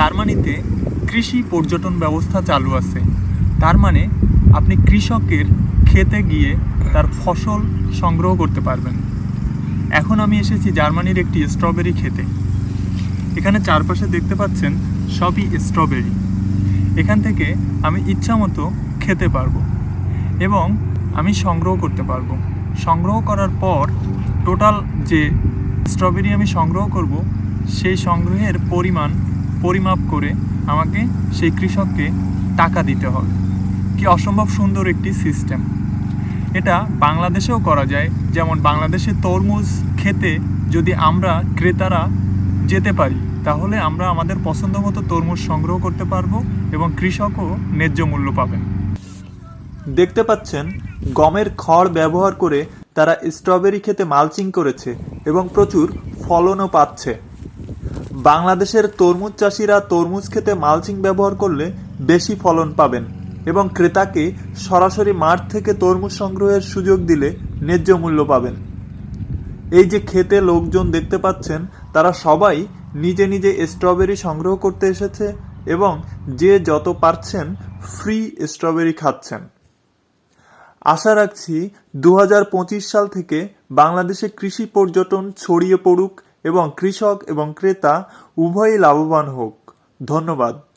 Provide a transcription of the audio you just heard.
জার্মানিতে কৃষি পর্যটন ব্যবস্থা চালু আছে। তার মানে আপনি কৃষকের খেতে গিয়ে তার ফসল সংগ্রহ করতে পারবেন। এখন আমি এসেছি জার্মানির একটি স্ট্রবেরি খেতে। এখানে চারপাশে দেখতে পাচ্ছেন সবই স্ট্রবেরি। এখান থেকে আমি ইচ্ছা মতো খেতে পারব এবং আমি সংগ্রহ করতে পারব। সংগ্রহ করার পর টোটাল যে স্ট্রবেরি আমি সংগ্রহ করব, সেই সংগ্রহের পরিমাণ পরিমাপ করে আমাকে সেই কৃষককে টাকা দিতে হবে। কি অসম্ভব সুন্দর একটি সিস্টেম। এটা বাংলাদেশেও করা যায়। যেমন বাংলাদেশে তরমুজ খেতে যদি আমরা ক্রেতারা যেতে পারি, তাহলে আমরা আমাদের পছন্দ মতো তরমুজ সংগ্রহ করতে পারব এবং কৃষকও ন্যায্য মূল্য পাবেন। দেখতে পাচ্ছেন, গমের খড় ব্যবহার করে তারা স্ট্রবেরি খেতে মালচিং করেছে এবং প্রচুর ফলনও পাচ্ছে। বাংলাদেশের তরমুজ চাষিরা তরমুজ খেতে মালচিং ব্যবহার করলে বেশি ফলন পাবেন এবং ক্রেতাকে সরাসরি মাঠ থেকে তরমুজ সংগ্রহের সুযোগ দিলে ন্যায্য মূল্য পাবেন। এই যে খেতে লোকজন দেখতে পাচ্ছেন, তারা সবাই নিজে নিজে স্ট্রবেরি সংগ্রহ করতে এসেছে এবং যে যত পারছেন ফ্রি স্ট্রবেরি খাচ্ছেন। আশা রাখছি দু হাজার পঁচিশ সাল থেকে বাংলাদেশে কৃষি পর্যটন ছড়িয়ে পড়ুক। এবং কৃষক এবং ক্রেতা উভয়ই লাভবান হোক। ধন্যবাদ।